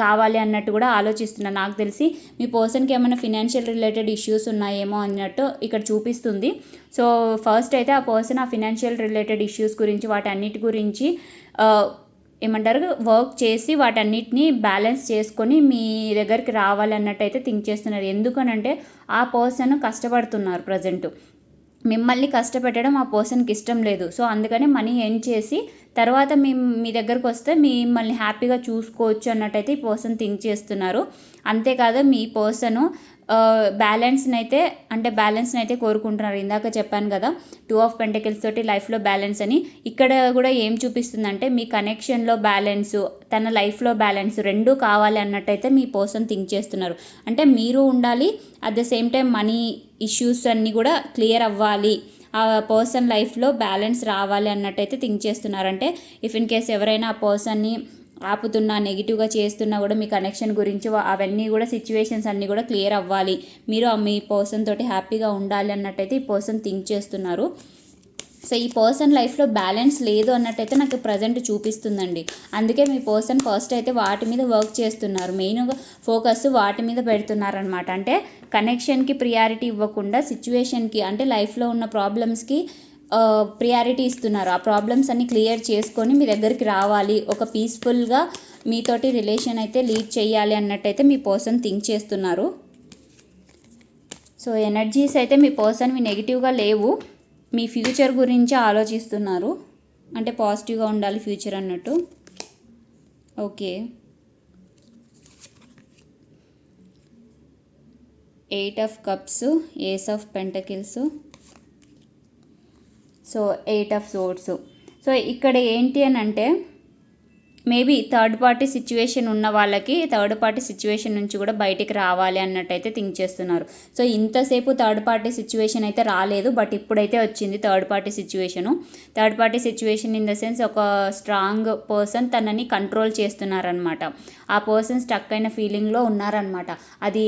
కావాలి అన్నట్టు కూడా ఆలోచిస్తున్నాను నాకు తెలిసి మీ పర్సన్కి ఏమైనా ఫినాన్షియల్ రిలేటెడ్ ఇష్యూస్ ఉన్నాయేమో అన్నట్టు ఇక్కడ చూపిస్తుంది సో ఫస్ట్ అయితే ఆ పర్సన్ ఆ ఫినాన్షియల్ రిలేటెడ్ ఇష్యూస్ గురించి వాటన్నిటి గురించి ఏమంటారు వర్క్ చేసి వాటన్నిటిని బ్యాలెన్స్ చేసుకొని మీ దగ్గరికి రావాలన్నట్టు అయితే థింక్ చేస్తున్నారు ఎందుకనంటే ఆ పర్సన్ కష్టపడుతున్నారు ప్రజెంట్ మిమ్మల్ని కష్టపెట్టడం ఆ పర్సన్కి ఇష్టం లేదు సో అందుకని మనీ ఎర్న్ చేసి తర్వాత మేము మీ దగ్గరకు వస్తే మిమ్మల్ని హ్యాపీగా చూసుకోవచ్చు అన్నట్టయితే ఈ పర్సన్ థింక్ చేస్తున్నారు అంతేకాదు మీ పర్సను బ్యాలెన్స్ని అయితే అంటే బ్యాలెన్స్ని అయితే కోరుకుంటున్నారు ఇందాక చెప్పాను కదా టూ ఆఫ్ పెంటకిల్స్ తోటి లైఫ్లో బ్యాలెన్స్ అని ఇక్కడ కూడా ఏం చూపిస్తుందంటే మీ కనెక్షన్లో బ్యాలెన్స్ తన లైఫ్లో బ్యాలెన్స్ రెండూ కావాలి అన్నట్టయితే మీ పర్సన్ థింక్ చేస్తున్నారు అంటే మీరు ఉండాలి at the same time money issues అన్నీ కూడా క్లియర్ అవ్వాలి ఆ పర్సన్ లైఫ్లో బ్యాలెన్స్ రావాలి అన్నట్టయితే థింక్ చేస్తున్నారంటే ఇఫ్ ఇన్ కేస్ ఎవరైనా ఆ పర్సన్ని ఆపుతున్నా నెగిటివ్గా చేస్తున్నా కూడా మీ కనెక్షన్ గురించి అవన్నీ కూడా సిచ్యువేషన్స్ అన్నీ కూడా క్లియర్ అవ్వాలి మీరు మీ పర్సన్ తోటి హ్యాపీగా ఉండాలి అన్నట్టయితే ఈ పర్సన్ థింక్ చేస్తున్నారు సో ఈ పర్సన్ లైఫ్లో బ్యాలెన్స్ లేదు అన్నట్టయితే నాకు ప్రజెంట్ చూపిస్తుందండి అందుకే మీ పర్సన్ ఫస్ట్ అయితే వాటి మీద వర్క్ చేస్తున్నారు మెయిన్గా ఫోకస్ వాటి మీద పెడుతున్నారనమాట అంటే కనెక్షన్కి ప్రియారిటీ ఇవ్వకుండా సిచ్యువేషన్కి అంటే లైఫ్లో ఉన్న ప్రాబ్లమ్స్కి ప్రియారిటీ ఇస్తున్నారు ఆ ప్రాబ్లమ్స్ అన్ని క్లియర్ చేసుకొని మీ దగ్గరికి రావాలి ఒక పీస్ఫుల్గా మీతోటి రిలేషన్ అయితే లీడ్ చేయాలి అన్నట్టయితే మీ పర్సన్ థింక్ చేస్తున్నారు సో ఎనర్జీస్ అయితే మీ పర్సన్వి నెగిటివ్గా లేవు మీ ఫ్యూచర్ గురించి ఆలోచిస్తున్నారు అంటే పాజిటివ్గా ఉండాలి ఫ్యూచర్ అన్నట్టు okay eight of cups ace of pentacles so eight of swords so ఇక్కడ ఏంటి అని అంటే మేబీ థర్డ్ పార్టీ సిచ్యువేషన్ ఉన్న వాళ్ళకి థర్డ్ పార్టీ సిచ్యువేషన్ నుంచి కూడా బయటికి రావాలి అన్నట్టయితే థింక్ చేస్తున్నారు సో ఇంతసేపు థర్డ్ పార్టీ సిచ్యువేషన్ అయితే రాలేదు బట్ ఇప్పుడైతే వచ్చింది third party situation third party situation in the sense ఒక స్ట్రాంగ్ పర్సన్ తనని కంట్రోల్ చేస్తున్నారనమాట ఆ పర్సన్ స్టక్ అయిన ఫీలింగ్లో ఉన్నారనమాట అది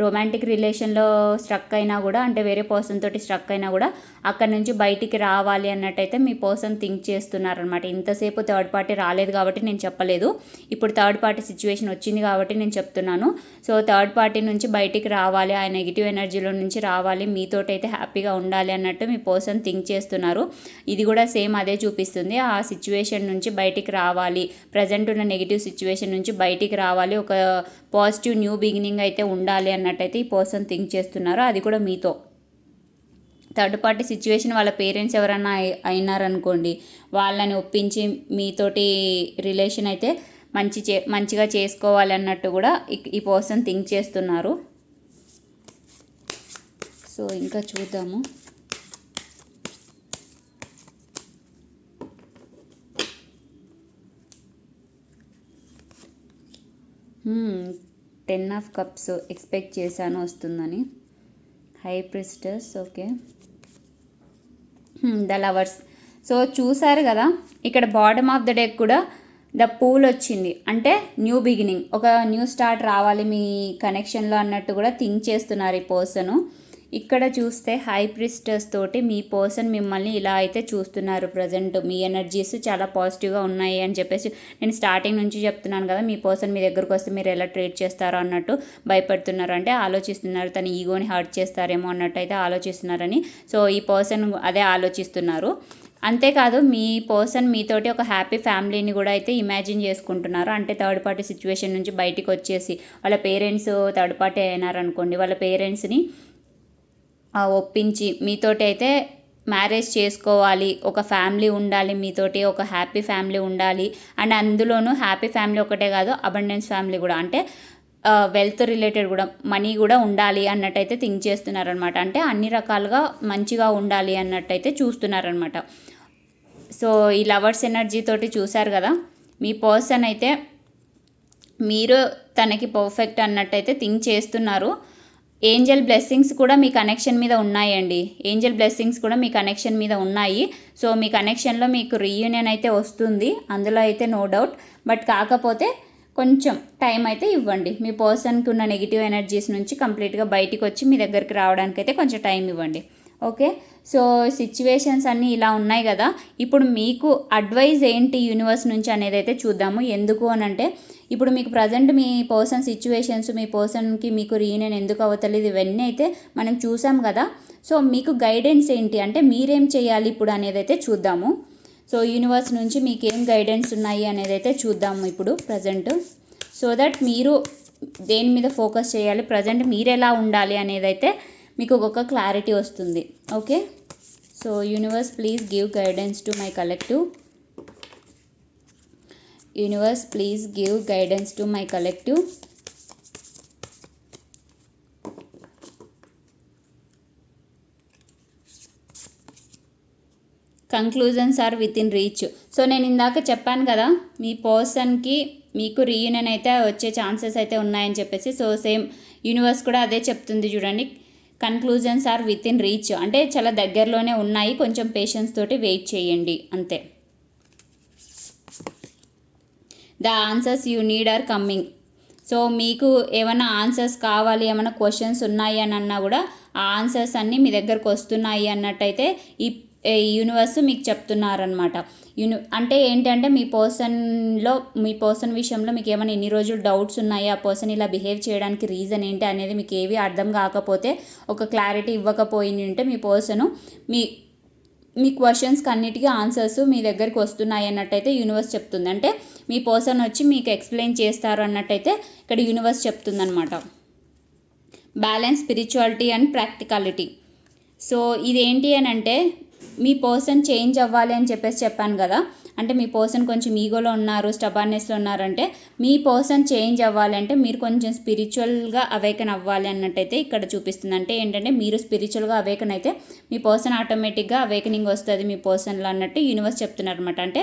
రొమాంటిక్ రిలేషన్లో స్ట్రక్ అయినా కూడా అంటే వేరే పర్సన్ తోటి స్ట్రక్ అయినా కూడా అక్కడ నుంచి బయటికి రావాలి అన్నట్టయితే మీ పర్సన్ థింక్ చేస్తున్నారనమాట ఇంతసేపు థర్డ్ పార్టీ రాలేదు కాబట్టి నేను చెప్పలేదు ఇప్పుడు థర్డ్ పార్టీ సిచ్యువేషన్ వచ్చింది కాబట్టి నేను చెప్తున్నాను సో థర్డ్ పార్టీ నుంచి బయటికి రావాలి ఆ నెగిటివ్ ఎనర్జీలో నుంచి రావాలి మీతోటైతే హ్యాపీగా ఉండాలి అన్నట్టు మీ పర్సన్ థింక్ చేస్తున్నారు ఇది కూడా సేమ్ అదే చూపిస్తుంది ఆ సిచ్యువేషన్ నుంచి బయటికి రావాలి ప్రజెంట్ ఉన్న నెగిటివ్ సిచ్యువేషన్ నుంచి బయటికి రావాలి ఒక పాజిటివ్ న్యూ బిగినింగ్ అయితే ఉండాలి అన్నట్టయితే ఈ పర్సన్ థింక్ చేస్తున్నారు అది కూడా మీతో థర్డ్ పార్టీ సిచ్యువేషన్ వాళ్ళ పేరెంట్స్ ఎవరైనా అయినారనుకోండి వాళ్ళని ఒప్పించి మీతోటి రిలేషన్ అయితే మంచి చే మంచిగా చేసుకోవాలి అన్నట్టు కూడా ఈ పర్సన్ థింక్ చేస్తున్నారు సో ఇంకా చూద్దాము టెన్ ఆఫ్ కప్స్ ఎక్స్పెక్ట్ చేశాను వస్తుందని high priestess okay the lovers so చూసారు కదా ఇక్కడ బాటమ్ ఆఫ్ ద డెక్ కూడా ద పూల్ వచ్చింది అంటే న్యూ బిగినింగ్ ఒక న్యూ స్టార్ట్ రావాలి మీ కనెక్షన్లో అన్నట్టు కూడా థింక్ చేస్తున్నారు ఈ పర్సను ఇక్కడ చూస్తే హై ప్రిస్టర్స్ తోటి మీ పర్సన్ మిమ్మల్ని ఇలా అయితే చూస్తున్నారు ప్రజెంట్ మీ ఎనర్జీస్ చాలా పాజిటివ్గా ఉన్నాయి అని చెప్పేసి నేను స్టార్టింగ్ నుంచి చెప్తున్నాను కదా మీ పర్సన్ మీ దగ్గరకు వస్తే మీరు ఎలా ట్రీట్ చేస్తారో అన్నట్టు భయపడుతున్నారు అంటే ఆలోచిస్తున్నారు తన ఈగోని హర్ట్ చేస్తారేమో అన్నట్టు అయితే ఆలోచిస్తున్నారని సో ఈ పర్సన్ అదే ఆలోచిస్తున్నారు అంతేకాదు మీ పర్సన్ మీతోటి ఒక హ్యాపీ ఫ్యామిలీని కూడా అయితే ఇమాజిన్ చేసుకుంటున్నారు అంటే థర్డ్ పార్టీ సిచ్యువేషన్ నుంచి బయటికి వచ్చేసి వాళ్ళ పేరెంట్స్ థర్డ్ పార్టీ అయినారనుకోండి వాళ్ళ పేరెంట్స్ని ఒప్పించి మీతోటి అయితే మ్యారేజ్ చేసుకోవాలి ఒక ఫ్యామిలీ ఉండాలి మీతోటి ఒక హ్యాపీ ఫ్యామిలీ ఉండాలి అండ్ అందులోనూ హ్యాపీ ఫ్యామిలీ ఒకటే కాదు అబండెన్స్ ఫ్యామిలీ కూడా అంటే వెల్త్ రిలేటెడ్ కూడా మనీ కూడా ఉండాలి అన్నట్టయితే థింక్ చేస్తున్నారనమాట అంటే అన్ని రకాలుగా మంచిగా ఉండాలి అన్నట్టయితే చూస్తున్నారనమాట సో ఈ లవర్స్ ఎనర్జీ తోటి చూశారు కదా మీ పర్సన్ అయితే మీరు తనకి పర్ఫెక్ట్ అన్నట్టయితే థింక్ చేస్తున్నారు ఏంజల్ బ్లెస్సింగ్స్ కూడా మీ కనెక్షన్ మీద ఉన్నాయండి ఏంజల్ బ్లెస్సింగ్స్ కూడా మీ కనెక్షన్ మీద ఉన్నాయి సో మీ కనెక్షన్లో మీకు రీయూనియన్ అయితే వస్తుంది అందులో అయితే నో డౌట్ బట్ కాకపోతే కొంచెం టైం అయితే ఇవ్వండి మీ పర్సన్కి ఉన్న నెగిటివ్ ఎనర్జీస్ నుంచి కంప్లీట్గా బయటికి వచ్చి మీ దగ్గరికి రావడానికి అయితే కొంచెం టైం ఇవ్వండి ఓకే సో సిచ్యువేషన్స్ అన్నీ ఇలా ఉన్నాయి కదా ఇప్పుడు మీకు అడ్వైజ్ ఏంటి యూనివర్స్ నుంచి అనేది అయితే చూద్దాము ఎందుకు అని అంటే ఇప్పుడు మీకు ప్రజెంట్ మీ పర్సన్ సిచ్యువేషన్స్ మీ పర్సన్కి మీకు రీయూనియన్ ఎందుకు అవతలేదు ఇవన్నీ అయితే మనం చూసాం కదా సో మీకు గైడెన్స్ ఏంటి అంటే మీరేం చేయాలి ఇప్పుడు అనేది అయితే చూద్దాము సో యూనివర్స్ నుంచి మీకు ఏం గైడెన్స్ ఉన్నాయి అనేది అయితే చూద్దాము ఇప్పుడు ప్రజెంట్ సో దట్ మీరు దేని మీద ఫోకస్ చేయాలి ప్రజెంట్ మీరు ఎలా ఉండాలి అనేది అయితే మీకు ఒక్కొక్క క్లారిటీ వస్తుంది okay so universe please give guidance to my collective universe please give guidance to my collective conclusions are within reach so నేను ఇందాక చెప్పాను కదా మీ పర్సన్కి మీకు రీయూనియన్ అయితే వచ్చే ఛాన్సెస్ అయితే ఉన్నాయని చెప్పేసి సో సేమ్ యూనివర్స్ కూడా అదే చెప్తుంది చూడండి conclusions are within reach అంటే చాలా దగ్గరలోనే ఉన్నాయి కొంచెం పేషెన్స్ తోటి వెయిట్ చేయండి అంతే the answers you need are coming so మీకు ఏమైనా ఆన్సర్స్ కావాలి ఏమైనా క్వశ్చన్స్ ఉన్నాయి అని అన్నా కూడా ఆ ఆన్సర్స్ అన్నీ మీ దగ్గరకు వస్తున్నాయి అన్నట్టయితే ఈ యూనివర్స్ మీకు చెప్తున్నారనమాట యూని అంటే ఏంటంటే మీ పర్సన్లో మీ పర్సన్ విషయంలో మీకు ఏమైనా ఎన్ని రోజులు డౌట్స్ ఉన్నాయి ఆ పర్సన్ ఇలా బిహేవ్ చేయడానికి రీజన్ ఏంటి అనేది మీకు ఏవి అర్థం కాకపోతే ఒక క్లారిటీ ఇవ్వకపోయింది ఉంటే మీ పర్సను మీ మీ క్వశ్చన్స్కి అన్నిటికీ ఆన్సర్స్ మీ దగ్గరికి వస్తున్నాయి అన్నట్టయితే యూనివర్స్ చెప్తుంది అంటే మీ పర్సన్ వచ్చి మీకు ఎక్స్ప్లెయిన్ చేస్తారు అన్నట్టయితే ఇక్కడ universe చెప్తుందనమాట balance spirituality and practicality so ఇదేంటి అని అంటే మీ పర్సన్ చేంజ్ అవ్వాలి అని చెప్పేసి చెప్పాను కదా అంటే మీ పర్సన్ కొంచెం ఈగోలో ఉన్నారు స్టబార్నెస్లో ఉన్నారంటే మీ పర్సన్ చేంజ్ అవ్వాలంటే మీరు కొంచెం స్పిరిచువల్గా అవేకన్ అవ్వాలి అన్నట్టయితే ఇక్కడ చూపిస్తుంది అంటే ఏంటంటే మీరు స్పిరిచువల్గా అవేకన్ అయితే మీ పర్సన్ ఆటోమేటిక్గా అవేకనింగ్ వస్తుంది మీ పర్సన్లో అన్నట్టు యూనివర్స్ చెప్తున్నారు అనమాట అంటే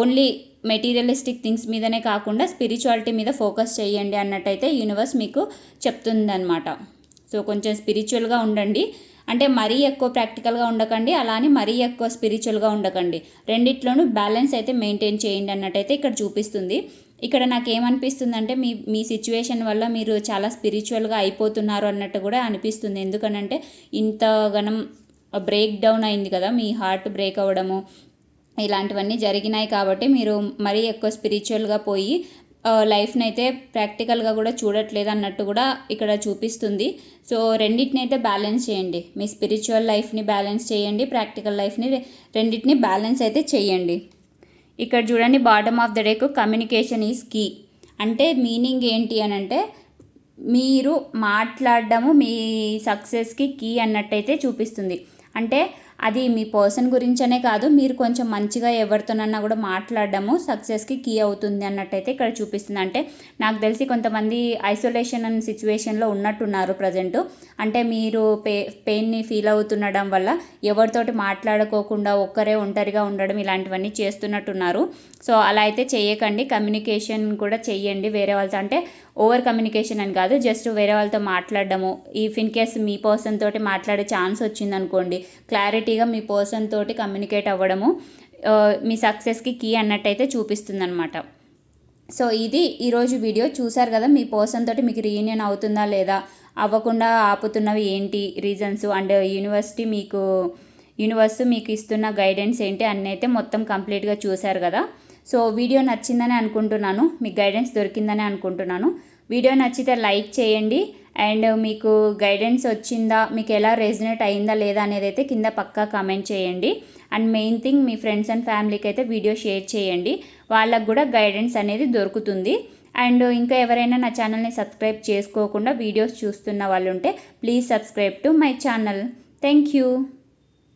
ఓన్లీ మెటీరియలిస్టిక్ థింగ్స్ మీదనే కాకుండా స్పిరిచువాలిటీ మీద ఫోకస్ చేయండి అన్నట్టయితే యూనివర్స్ మీకు చెప్తుందనమాట సో కొంచెం స్పిరిచువల్గా ఉండండి అంటే మరీ ఎక్కువ ప్రాక్టికల్గా ఉండకండి అలానే మరీ ఎక్కువ స్పిరిచువల్గా ఉండకండి రెండిట్లోనూ బ్యాలెన్స్ అయితే మెయింటైన్ చేయండి అన్నట్టయితే ఇక్కడ చూపిస్తుంది ఇక్కడ నాకు అంటే మీ మీ సిచ్యువేషన్ వల్ల మీరు చాలా స్పిరిచువల్గా అయిపోతున్నారు అన్నట్టు కూడా అనిపిస్తుంది ఎందుకనంటే ఇంతగనం బ్రేక్ డౌన్ అయింది కదా మీ హార్ట్ బ్రేక్ అవ్వడము ఇలాంటివన్నీ జరిగినాయి కాబట్టి మీరు మరీ ఎక్కువ స్పిరిచువల్గా పోయి లైఫ్ని అయితే ప్రాక్టికల్గా కూడా చూడట్లేదు అన్నట్టు కూడా ఇక్కడ చూపిస్తుంది సో రెండింటిని అయితే బ్యాలెన్స్ చేయండి మీ స్పిరిచువల్ లైఫ్ని బ్యాలెన్స్ చేయండి ప్రాక్టికల్ లైఫ్ని రెండింటిని బ్యాలెన్స్ అయితే చేయండి ఇక్కడ చూడండి bottom of the deck communication is key అంటే మీనింగ్ ఏంటి అని అంటే మీరు మాట్లాడడము మీ సక్సెస్కి కీ అన్నట్టయితే చూపిస్తుంది అంటే అది మీ పర్సన్ గురించనే కాదు మీరు కొంచెం మంచిగా ఎవరితోనన్నా కూడా మాట్లాడడము సక్సెస్కి కీ అవుతుంది అన్నట్టయితే ఇక్కడ చూపిస్తుంది అంటే నాకు తెలిసి కొంతమంది ఐసోలేషన్ అండ్ సిచ్యువేషన్లో ఉన్నట్టున్నారు ప్రజెంటు అంటే మీరు పే పెయిన్ని ఫీల్ అవుతుండడం వల్ల ఎవరితోటి మాట్లాడుకోకుండా ఒక్కరే ఒంటరిగా ఉండడం ఇలాంటివన్నీ చేస్తున్నట్టున్నారు సో అలా అయితే చేయకండి కమ్యూనికేషన్ కూడా చెయ్యండి వేరే వాళ్ళతో అంటే ఓవర్ కమ్యూనికేషన్ అని కాదు జస్ట్ వేరే వాళ్ళతో మాట్లాడడము ఇఫ్ ఇన్ కేస్ మీ పర్సన్ తోటి మాట్లాడే ఛాన్స్ వచ్చిందనుకోండి క్లారిటీగా మీ పర్సన్ తోటి కమ్యూనికేట్ అవ్వడము మీ సక్సెస్కి కీ అన్నట్టయితే అనమాట సో ఇది ఈరోజు వీడియో చూసారు కదా మీ పర్సన్ తోటి మీకు రీయూనియన్ అవుతుందా లేదా అవ్వకుండా ఆపుతున్నవి ఏంటి రీజన్స్ అండ్ యూనివర్సిటీ మీకు యూనివర్స్ మీకు ఇస్తున్న గైడెన్స్ ఏంటి అన్నైతే మొత్తం కంప్లీట్గా చూశారు కదా సో వీడియో నచ్చిందని అనుకుంటున్నాను మీకు గైడెన్స్ దొరికిందని అనుకుంటున్నాను వీడియో నచ్చితే లైక్ చేయండి అండ్ మీకు గైడెన్స్ వచ్చిందా మీకు ఎలా రెజినేట్ అయిందా లేదా అనేది అయితే కింద పక్కా కామెంట్ చేయండి అండ్ మెయిన్ థింగ్ మీ ఫ్రెండ్స్ అండ్ ఫ్యామిలీకి అయితే వీడియో షేర్ చేయండి వాళ్ళకు కూడా గైడెన్స్ అనేది దొరుకుతుంది అండ్ ఇంకా ఎవరైనా నా ఛానల్ని సబ్స్క్రైబ్ చేసుకోకుండా వీడియోస్ చూస్తున్న వాళ్ళు ఉంటే please subscribe to my channel thank you